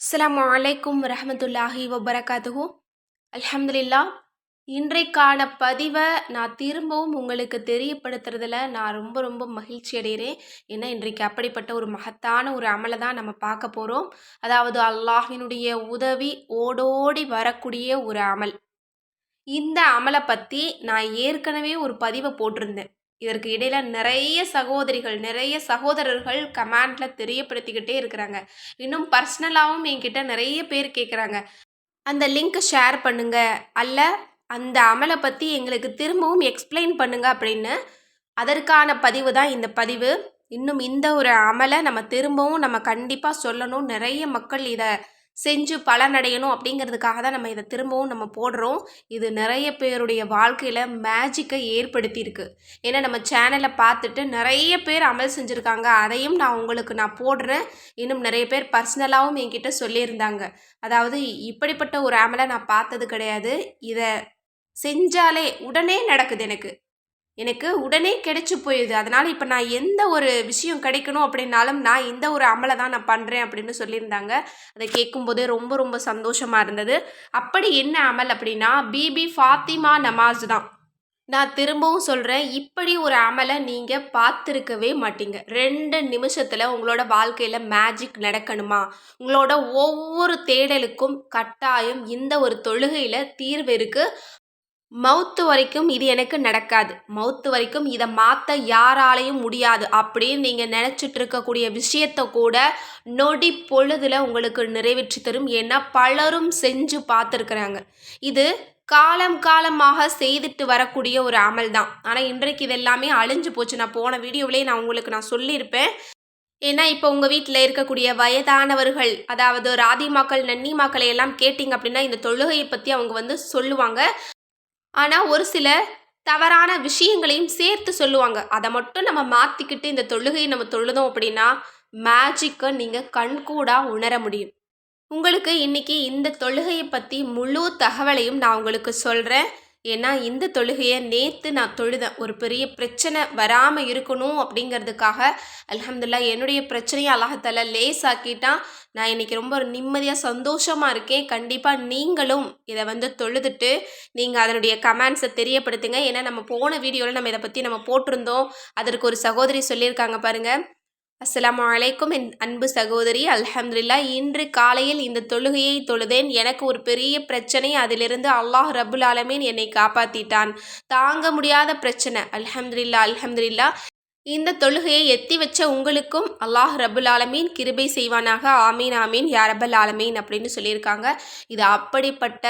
அஸ்லாம் வலைக்கும் ரஹமத்துல்லாஹி வபரகாத்துஹு. அல்ஹம்துலில்லா இன்றைக்கான பதிவை நான் திரும்பவும் உங்களுக்கு தெரியப்படுத்துறதுல நான் ரொம்ப ரொம்ப மகிழ்ச்சி அடைகிறேன் ஏன்னா இன்றைக்கு அப்படிப்பட்ட ஒரு மகத்தான ஒரு அமலை தான் நம்ம பார்க்க போகிறோம் அதாவது அல்லாஹினுடைய உதவி ஓடோடி வரக்கூடிய ஒரு அமல். இந்த அமலை பற்றி நான் ஏற்கனவே ஒரு பதிவை போட்டிருந்தேன். இதற்கு இடையில நிறைய சகோதரிகள் நிறைய சகோதரர்கள் கமெண்ட்ல தெரியப்படுத்திக்கிட்டே இருக்கிறாங்க. இன்னும் பர்சனலாகவும் என்கிட்ட நிறைய பேர் கேட்குறாங்க அந்த லிங்க்கை ஷேர் பண்ணுங்க. அல்ல அந்த அமலை பற்றி எங்களுக்கு திரும்பவும் எக்ஸ்பிளைன் பண்ணுங்க அப்படின்னு அதற்கான பதிவு தான் இந்த பதிவு. இன்னும் இந்த ஒரு அமலை நம்ம திரும்பவும் நம்ம கண்டிப்பாக சொல்லணும். நிறைய மக்கள் இதை செஞ்சு பலனடையணும் அப்படிங்கிறதுக்காக தான் நம்ம இதை திரும்பவும் நம்ம போடுறோம். இது நிறைய பேருடைய வாழ்க்கையில் மேஜிக்கை ஏற்படுத்தியிருக்கு. ஏன்னா நம்ம சேனலை பார்த்துட்டு நிறைய பேர் அமல் செஞ்சுருக்காங்க. அதையும் நான் உங்களுக்கு நான் போடுறேன். இன்னும் நிறைய பேர் பர்சனலாகவும் என்கிட்ட சொல்லியிருந்தாங்க. அதாவது இப்படிப்பட்ட ஒரு அமலை நான் பார்த்தது கிடையாது. இதை செஞ்சாலே உடனே நடக்குது எனக்கு. எனக்கு உடனே கிடைச்சி போயிடுது. அதனால் இப்போ நான் எந்த ஒரு விஷயம் கிடைக்கணும் அப்படின்னாலும் நான் இந்த ஒரு அமலை தான் நான் பண்ணுறேன் அப்படின்னு சொல்லியிருந்தாங்க. அதை கேட்கும்போதே ரொம்ப ரொம்ப சந்தோஷமாக இருந்தது. அப்படி என்ன அமல் அப்படின்னா பிபி ஃபாத்திமா நமாஸ் தான். நான் திரும்பவும் சொல்கிறேன் இப்படி ஒரு அமலை நீங்கள் பார்த்துருக்கவே மாட்டீங்க. ரெண்டு நிமிஷத்தில் உங்களோட வாழ்க்கையில் மேஜிக் நடக்கணுமா? உங்களோட ஒவ்வொரு தேடலுக்கும் கட்டாயம் இந்த ஒரு தொழுகையில் தீர்வு இருக்குது மவுத்து வரைக்கும் இது எனக்கு நடக்காது. மவுத்து வரைக்கும் இதை மாற்ற யாராலையும் முடியாது. அப்படின்னு நீங்கள் நினச்சிட்டு இருக்கக்கூடிய விஷயத்த கூட நொடி பொழுதில் உங்களுக்கு நிறைவேற்றி தரும். ஏன்னா பலரும் செஞ்சு பார்த்துருக்குறாங்க. இது காலம் காலமாக செய்துட்டு வரக்கூடிய ஒரு அமல் தான். ஆனால் இன்றைக்கு இது எல்லாமே அழிஞ்சு போச்சு. நான் போன வீடியோவிலே நான் உங்களுக்கு நான் சொல்லியிருப்பேன். ஏன்னா இப்போ உங்கள் வீட்டில் இருக்கக்கூடிய வயதானவர்கள் அதாவது ராதிமாக்கள் நன்னிமாக்களை எல்லாம் கேட்டிங்க அப்படின்னா இந்த தொழுகையை பற்றி அவங்க வந்து சொல்லுவாங்க. ஆனால் ஒரு சில தவறான விஷயங்களையும் சேர்த்து சொல்லுவாங்க. அதை மட்டும் நம்ம மாற்றிக்கிட்டு இந்த தொழுகையை நம்ம தொழுதோம் அப்படின்னா மேஜிக்கை நீங்கள் கண்கூடாக உணர முடியும். உங்களுக்கு இன்றைக்கி இந்த தொழுகையை பற்றி முழு தகவலையும் நான் உங்களுக்கு சொல்கிறேன் ஏன்னா இந்த தொழுகையை நேற்று நான் தொழுதேன். ஒரு பெரிய பிரச்சனை வராமல் இருக்கணும் அப்படிங்கிறதுக்காக அலமதுல்லா என்னுடைய பிரச்சனையை அல்லாஹால லேஸ் ஆக்கிட்டான் நான் இன்றைக்கி ரொம்ப நிம்மதியாக சந்தோஷமாக இருக்கேன். கண்டிப்பாக நீங்களும் இதை வந்து தொழுதுட்டு நீங்கள் அதனுடைய கமெண்ட்ஸை தெரியப்படுத்துங்க. ஏன்னா நம்ம போன வீடியோவில் நம்ம இதை பற்றி நம்ம போட்டிருந்தோம். அதற்கு ஒரு சகோதரி சொல்லியிருக்காங்க பாருங்கள் அஸ்லாம் வலைக்கும் என் அன்பு சகோதரி. அல்ஹம்துல்லா இன்று காலையில் இந்த தொழுகையை தொழுதேன். எனக்கு ஒரு பெரிய பிரச்சனை. அதிலிருந்து அல்லாஹ் ரபுல் ஆலமீன் என்னை காப்பாற்றிட்டான் தாங்க முடியாத பிரச்சனை. அல்ஹம்துல்லா அல்ஹம்துல்லா இந்த தொழுகையை எத்தி வச்ச உங்களுக்கும் அல்லாஹ் ரபுல் ஆலமீன் கிருபை செய்வானாக. ஆமீன் ஆமீன் யாரபல் ஆலமீன் அப்படின்னு சொல்லியிருக்காங்க. இது அப்படிப்பட்ட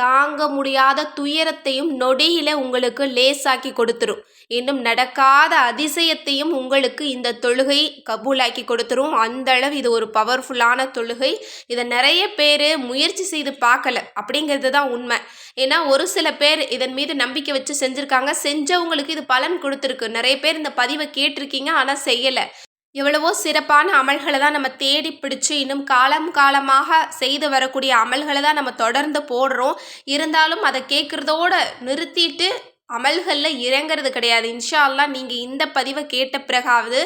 தாங்க முடியாத துயரத்தையும் நொடியில உங்களுக்கு லேசாக்கி கொடுத்துரும். இன்னும் நடக்காத அதிசயத்தையும் உங்களுக்கு இந்த தொழுகை கபூலாக்கி கொடுத்துரும். அந்த அளவு இது ஒரு பவர்ஃபுல்லான தொழுகை. இதை நிறைய பேர் முயற்சி செய்து பார்க்கல. அப்படிங்கிறது தான் உண்மை. ஏன்னா ஒரு சில பேர் இதன் மீது நம்பிக்கை வச்சு செஞ்சுருக்காங்க. செஞ்சவங்களுக்கு இது பலன் கொடுத்துருக்கு. நிறைய பேர் இந்த பதிவை கேட்டிருக்கீங்க ஆனால் செய்யலை. எவ்வளவோ சிறப்பான அமல்களை தான் நம்ம தேடி பிடிச்சி இன்னும் காலம் காலமாக செய்து வரக்கூடிய அமல்களை தான் நம்ம தொடர்ந்து போடுறோம். இருந்தாலும் அதை கேட்குறதோட நிறுத்திட்டு அமல்களில் இறங்கிறது கிடையாது. இன்ஷா அல்லா நீங்கள் இந்த பதிவை கேட்ட பிறகாவது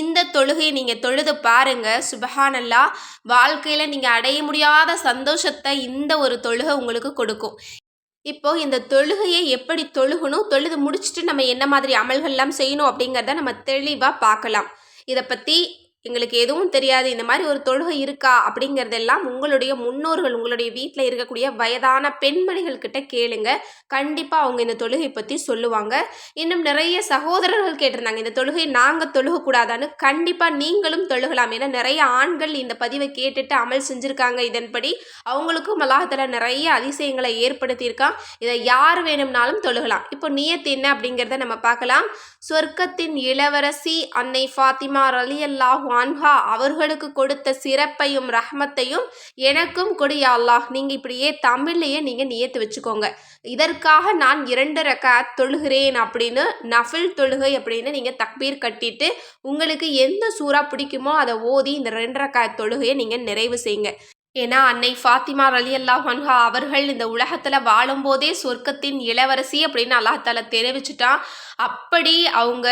இந்த தொழுகையை நீங்கள் தொழுது பாருங்கள் சுபஹானல்லா வாழ்க்கையில் நீங்கள் அடைய முடியாத சந்தோஷத்தை இந்த ஒரு தொழுகை உங்களுக்கு கொடுக்கும். இப்போ இந்த தொழுகையை எப்படி தொழுகணும்? தொழுது முடிச்சுட்டு நம்ம என்ன மாதிரி அமல்கள்லாம் செய்யணும் அப்படிங்கிறத நம்ம தெளிவாக பார்க்கலாம். இதை பற்றி எங்களுக்கு எதுவும் தெரியாது. இந்த மாதிரி ஒரு தொழுகை இருக்கா? அப்படிங்கிறதெல்லாம் உங்களுடைய முன்னோர்கள் உங்களுடைய வீட்டில் இருக்கக்கூடிய வயதான பெண்மணிகள் கிட்ட கேளுங்க. கண்டிப்பாக அவங்க இந்த தொழுகை பற்றி சொல்லுவாங்க. இன்னும் நிறைய சகோதரர்கள் கேட்டிருந்தாங்க இந்த தொழுகை நாங்கள் தொழுகக்கூடாதான்னு. கண்டிப்பாக நீங்களும் தொழுகலாம். ஏன்னா நிறைய ஆண்கள் இந்த பதிவை கேட்டுட்டு அமல் செஞ்சுருக்காங்க. இதன்படி அவங்களுக்கும் அல்லாஹத்தில் நிறைய அதிசயங்களை ஏற்படுத்தியிருக்கான் இதை யார் வேணும்னாலும் தொழுகலாம். இப்போ நியத்து என்ன அப்படிங்கிறத நம்ம பார்க்கலாம். சொர்க்கத்தின் இளவரசி அன்னை ஃபாத்திமா ரலி அல்லாஹ் அன்ஹா அவர்களுக்கு கொடுத்த சிறப்பையும் ரஹ்மத்தையும் எனக்கும் கொடியா அல்லாஹ். நீங்கள் இப்படியே தமிழ்லையே நீங்கள் நியத்து வச்சுக்கோங்க. இதற்காக நான் இரண்டு ரக்கா தொழுகிறேன் அப்படின்னு நஃபில் தொழுகை அப்படின்னு நீங்கள் தக்பீர் கட்டிட்டு உங்களுக்கு எந்த சூறா பிடிக்குமோ அதை ஓதி இந்த ரெண்டு ரக்கா தொழுகையை நீங்கள் நிறைவு செய்யுங்க. ஏன்னா அன்னை ஃபாத்திமா அலி அல்லாஹ் ஹன்ஹா அவர்கள் இந்த உலகத்தில் வாழும்போதே சொர்க்கத்தின் இளவரசி அப்படின்னு அல்லாஹால தெரிவிச்சிட்டான். அப்படி அவங்க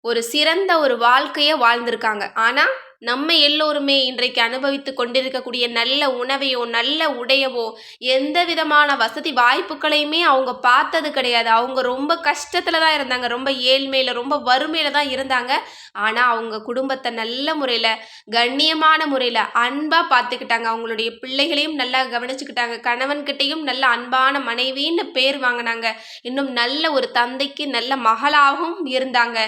ஒரு சிறந்த ஒரு வாழ்க்கையை வாழ்ந்திருக்காங்க. ஆனால் நம்ம எல்லோருமே இன்றைக்கு அனுபவித்து கொண்டிருக்கக்கூடிய நல்ல உணவையோ நல்ல உடையவோ எந்த விதமான வசதி வாய்ப்புகளையுமே அவங்க பார்த்தது கிடையாது. அவங்க ரொம்ப கஷ்டத்தில் தான் இருந்தாங்க. ரொம்ப ஏழ்மையில் ரொம்ப வறுமையில் தான் இருந்தாங்க. ஆனால் அவங்க குடும்பத்தை நல்ல முறையில் கண்ணியமான முறையில் அன்பாக பார்த்துக்கிட்டாங்க. அவங்களுடைய பிள்ளைகளையும் நல்லா கவனிச்சுக்கிட்டாங்க. கணவன்கிட்டையும் நல்ல அன்பான மனைவின்னு பேர் வாங்கினாங்க. இன்னும் நல்ல ஒரு தந்தைக்கு நல்ல மகளாகவும் இருந்தாங்க.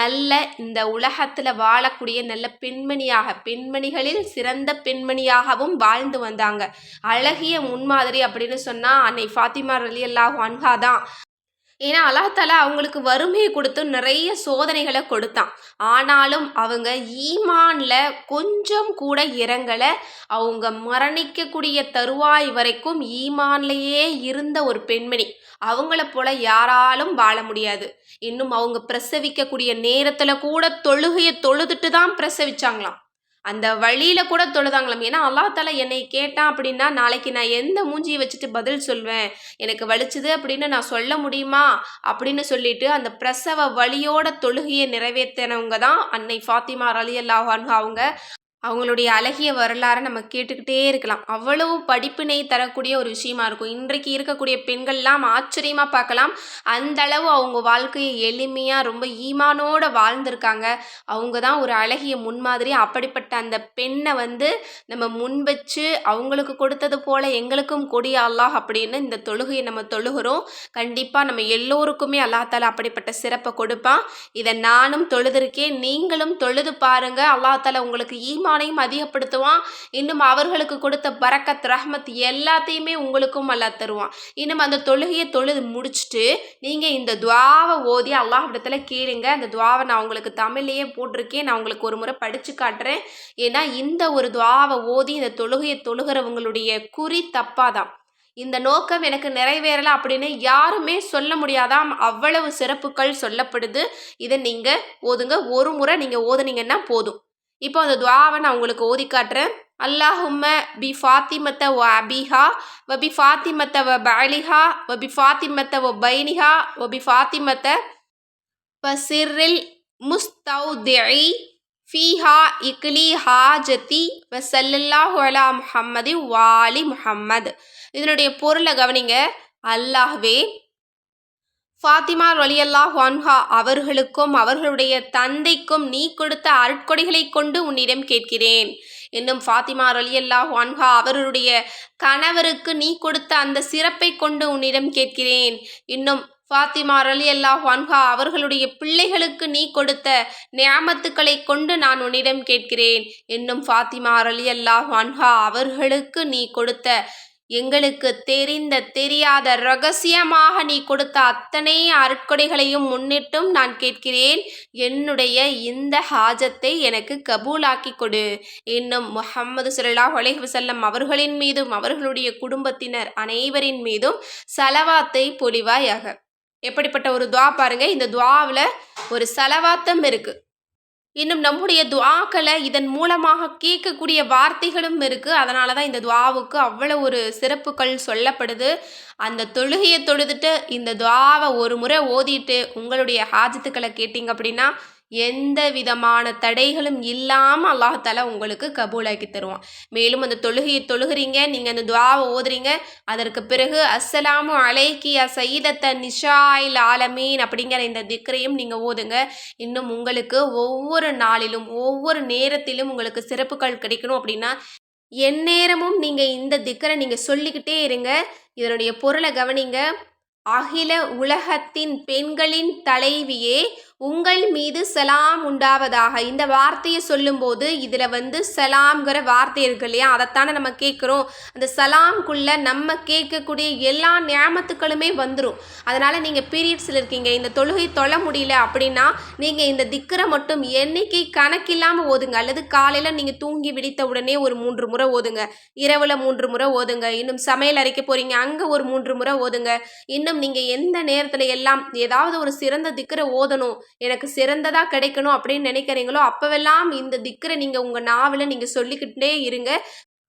நல்ல இந்த உலகத்தில் வாழக்கூடிய நல்ல பெண்மை பெண்மணியாக பெண்மணிகளில் சிறந்த பெண்மணியாகவும் வாழ்ந்து வந்தாங்க. அழகிய முன்மாதிரி அப்படின்னு சொன்னால் அன்னை ஃபாத்திமா ரலி அல்லாஹ் அன்ஹா தான். ஏன்னா அல்லாஹாலா அவங்களுக்கு வறுமையை கொடுத்து நிறைய சோதனைகளை கொடுத்தான். ஆனாலும் அவங்க ஈமானில் கொஞ்சம் கூட இறங்கலை. அவங்க மரணிக்கக்கூடிய தருவாய் வரைக்கும் ஈமான்லேயே இருந்த ஒரு பெண்மணி. அவங்கள போல யாராலும் வாழ முடியாது. இன்னும் அவங்க பிரசவிக்கக்கூடிய நேரத்தில் கூட தொழுகையை தொழுதுட்டு தான் பிரசவிச்சாங்களாம். அந்த வழியில் கூட தொழுதாங்களாம். ஏன்னா அல்லா தாலா என்னை கேட்டான் அப்படின்னா நாளைக்கு நான் எந்த மூஞ்சியை வச்சுட்டு பதில் சொல்வேன்? எனக்கு வலிச்சுது அப்படின்னு நான் சொல்ல முடியுமா? அப்படின்னு சொல்லிட்டு அந்த பிரசவ வழியோட தொழுகையை நிறைவேற்றினவங்க தான் அன்னை ஃபாத்திமா அலி அல்லாஹ் அவங்க. அவங்களுடைய அழகிய வரலாறை நம்ம கேட்டுக்கிட்டே இருக்கலாம். அவ்வளவு படிப்பினை தரக்கூடிய ஒரு விஷயமா இருக்கும். இன்றைக்கு இருக்கக்கூடிய பெண்கள்லாம் ஆச்சரியமாக பார்க்கலாம். அந்த அளவு அவங்க வாழ்க்கையை எளிமையாக ரொம்ப ஈமானோட வாழ்ந்திருக்காங்க. அவங்க தான் ஒரு அழகிய முன்மாதிரி. அப்படிப்பட்ட அந்த பெண்ணை வந்து நம்ம முன்வச்சு அவங்களுக்கு கொடுத்தது போல எங்களுக்கும் கொடிய அல்லாஹ் அப்படின்னு இந்த தொழுகையை நம்ம தொழுகிறோம். கண்டிப்பாக நம்ம எல்லோருக்குமே அல்லாஹால அப்படிப்பட்ட சிறப்பை கொடுப்பான். இதை நானும் தொழுதிருக்கேன். நீங்களும் தொழுது பாருங்கள் அல்லாஹால உங்களுக்கு ஈமா ஈமானையும் அதிகப்படுத்துவான் இன்னும் அவர்களுக்கு கொடுத்த பரக்கத் ரஹ்மத் எல்லாத்தையுமே உங்களுக்கும் அல்லா தருவான். இன்னும் அந்த தொழுகையை தொழுது முடிச்சுட்டு நீங்கள் இந்த துவாவை ஓதி அல்லாஹ் கேளுங்க. அந்த துவாவை நான் உங்களுக்கு தமிழ்லேயே போட்டிருக்கேன். நான் உங்களுக்கு ஒரு முறை படித்து காட்டுறேன். ஏன்னா இந்த ஒரு துவாவை ஓதி இந்த தொழுகையை தொழுகிறவங்களுடைய குறி தப்பாதான். இந்த நோக்கம் எனக்கு நிறைவேறலை அப்படின்னு யாருமே சொல்ல முடியாதாம். அவ்வளவு சிறப்புகள் சொல்லப்படுது. இதை நீங்கள் ஓதுங்க. ஒரு முறை நீங்கள் ஓதுனீங்கன்னா போதும். இப்போ அந்த துவாவை நான் உங்களுக்கு ஓதி காட்டுறேன். அல்லாஹும்ம பி ஃபாத்திமத்த ஒ அபிஹா வ பி ஃபாத்திமத்த வ பாலிஹா வ பி ஃபாத்திமத்த ஒ பைனிஹா வ பி ஃபாத்திமத்த வ சிர்ரில் முஸ்தௌதிஇ ஃபீஹா இக்லி ஹாஜதி வ சல்லல்லாஹு அலா முஹம்மதி வாலி முஹம்மது. இதனுடைய பொருளை கவனிங்க. அல்லாஹ்வே ஃபாத்திமா ரலியல்லா ஹான்ஹா அவர்களுக்கும் அவர்களுடைய தந்தைக்கும் நீ கொடுத்த அருட்கொடைகளை கொண்டு உன்னிடம் கேட்கிறேன். இன்னும் ஃபாத்திமா ரலியல்லா ஹான்ஹா அவர்களுடைய கணவருக்கு நீ கொடுத்த அந்த சிறப்பை கொண்டு உன்னிடம் கேட்கிறேன். இன்னும் ஃபாத்திமா ரலி அல்லாஹ் வான்ஹா அவர்களுடைய பிள்ளைகளுக்கு நீ கொடுத்த நியாமத்துக்களை கொண்டு நான் உன்னிடம் கேட்கிறேன். இன்னும் ஃபாத்திமா ரலி அல்லாஹ் வான்ஹா அவர்களுக்கு நீ கொடுத்த எங்களுக்கு தெரிந்த தெரியாத ரகசியமாக நீ கொடுத்த அத்தனை அருட்கொடைகளையும் முன்னிட்டும் நான் கேட்கிறேன். என்னுடைய இந்த ஹாஜத்தை எனக்கு கபூலாக்கி கொடு. இன்னும் முஹம்மது சுல்லா அலைஹி வசல்லம் அவர்களின் மீதும் அவர்களுடைய குடும்பத்தினர் அனைவரின் மீதும் சலவாத்தை பொலிவாயாக. எப்படிப்பட்ட ஒரு துவா பாருங்க. இந்த துவாவில் ஒரு சலவாத்தம் இருக்குது இன்னும் நம்முடைய துவாக்களை இதன் மூலமாக கேட்கக்கூடிய வார்த்தைகளும் இருக்குது அதனால தான் இந்த துவாவுக்கு அவ்வளோ ஒரு சிறப்புகள் சொல்லப்படுது. அந்த தொழுகையை தொழுதுட்டு இந்த துவாவை ஒரு முறை ஓதிட்டு உங்களுடைய ஹாஜத்துக்களை கேட்டிங்க அப்படின்னா எந்த விதமான தடைகளும் இல்லாமல் அல்லாஹால உங்களுக்கு கபூலாக்கி தருவான். மேலும் அந்த தொழுகையை தொழுகிறீங்க நீங்கள் அந்த துவாவை ஓதுறீங்க அதற்கு பிறகு அஸ்ஸலாமு அலைக்கியா அ சைதத்த நிஷாயில் ஆலமீன் அப்படிங்கிற இந்த திக்கரையும் நீங்கள் ஓதுங்க. இன்னும் உங்களுக்கு ஒவ்வொரு நாளிலும் ஒவ்வொரு நேரத்திலும் உங்களுக்கு சிறப்புகள் கிடைக்கணும் அப்படின்னா எந்நேரமும் நீங்கள் இந்த திக்கரை நீங்கள் சொல்லிக்கிட்டே இருங்க. இதனுடைய பொருளை கவனிங்க. அகில உலகத்தின் பெண்களின் தலைவியே உங்கள் மீது சலாம் உண்டாவதாக. இந்த வார்த்தையை சொல்லும்போது இதில் வந்து சலாம்ங்கிற வார்த்தை இருக்கு இல்லையா? அதைத்தானே நம்ம கேட்குறோம். அந்த சலாம்குள்ளே நம்ம கேட்கக்கூடிய எல்லா ஞாபகத்துக்களுமே வந்துடும் அதனால் நீங்கள் பீரியட்ஸில் இருக்கீங்க இந்த தொழுகை தொழ முடியல அப்படின்னா நீங்கள் இந்த திக்கரை மட்டும் எண்ணிக்கை கணக்கில்லாமல் ஓதுங்க. அல்லது காலையில் நீங்கள் தூங்கி விடித்த உடனே ஒரு மூன்று முறை ஓதுங்க. இரவில் மூன்று முறை ஓதுங்க. இன்னும் சமையல் அரைக்க போகிறீங்க அங்கே ஒரு மூன்று முறை ஓதுங்க. இன்னும் நீங்கள் எந்த நேரத்தில் எல்லாம் ஏதாவது ஒரு சிறந்த திக்கரை ஓதணும். எனக்கு சிறந்ததாக கிடைக்கணும் அப்படின்னு நினைக்கிறீங்களோ அப்போவெல்லாம் இந்த திக்கரை நீங்கள் உங்கள் நாவலை நீங்கள் சொல்லிக்கிட்டே இருங்க.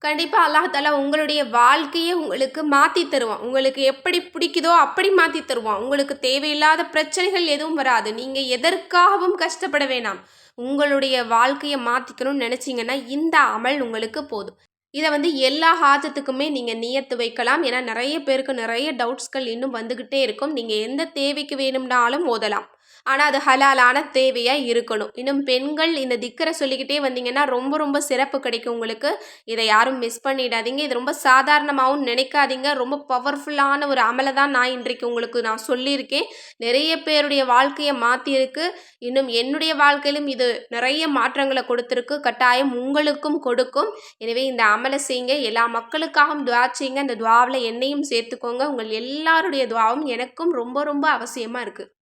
கண்டிப்பாக அல்லாஹால உங்களுடைய வாழ்க்கையை உங்களுக்கு மாற்றி தருவான். உங்களுக்கு எப்படி பிடிக்குதோ அப்படி மாற்றி தருவான். உங்களுக்கு தேவையில்லாத பிரச்சனைகள் எதுவும் வராது. நீங்கள் எதற்காகவும் கஷ்டப்பட வேணாம். உங்களுடைய வாழ்க்கையை மாற்றிக்கணும்னு நினச்சிங்கன்னா இந்த அமல் உங்களுக்கு போதும். இதை வந்து எல்லா ஹாஜத்துக்குமே நீங்கள் நியத்து வைக்கலாம். ஏன்னா நிறைய பேருக்கு நிறைய டவுட்ஸ்கள் இன்னும் வந்துக்கிட்டே இருக்கும். நீங்கள் எந்த தேவைக்கு வேணும்னாலும் ஓதலாம். ஆனால் அது ஹலாலான தேவையாக இருக்கணும். இன்னும் பெண்கள் இந்த திக்கரை சொல்லிக்கிட்டே வந்தீங்கன்னா ரொம்ப ரொம்ப சிறப்பு கிடைக்கும் உங்களுக்கு. இதை யாரும் மிஸ் பண்ணிடாதீங்க. இது ரொம்ப சாதாரணமாகவும் நினைக்காதீங்க. ரொம்ப பவர்ஃபுல்லான ஒரு அமலை தான் நான் இன்றைக்கு உங்களுக்கு நான் சொல்லியிருக்கேன். நிறைய பேருடைய வாழ்க்கையை மாற்றியிருக்கு இன்னும் என்னுடைய வாழ்க்கையிலும் இது நிறைய மாற்றங்களை கொடுத்துருக்கு. கட்டாயம் உங்களுக்கும் கொடுக்கும். எனவே இந்த அமலை செய்யுங்க. எல்லா மக்களுக்காகவும் துவா செய்யுங்க. இந்த துவாவில் என்னையும் சேர்த்துக்கோங்க. உங்கள் எல்லாருடைய துவாவும் எனக்கும் ரொம்ப ரொம்ப அவசியமாக இருக்குது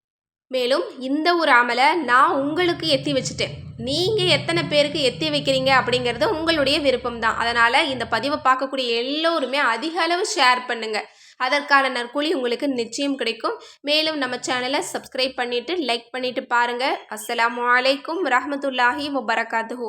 மேலும் இந்த ஒரு அமலை நான் உங்களுக்கு எத்தி வச்சுட்டேன். நீங்கள் எத்தனை பேருக்கு எத்தி வைக்கிறீங்க அப்படிங்கிறது உங்களுடைய விருப்பம் தான் அதனால் இந்த பதிவை பார்க்கக்கூடிய எல்லோருமே அதிக அளவு ஷேர் பண்ணுங்கள் அதற்கான நற்கூலி உங்களுக்கு நிச்சயம் கிடைக்கும். மேலும் நம்ம சேனலை சப்ஸ்கிரைப் பண்ணிவிட்டு லைக் பண்ணிவிட்டு பாருங்கள் அஸ்லாம் அலைக்கும் ரஹமத்துல்லாஹி வபரகாத்துஹூ.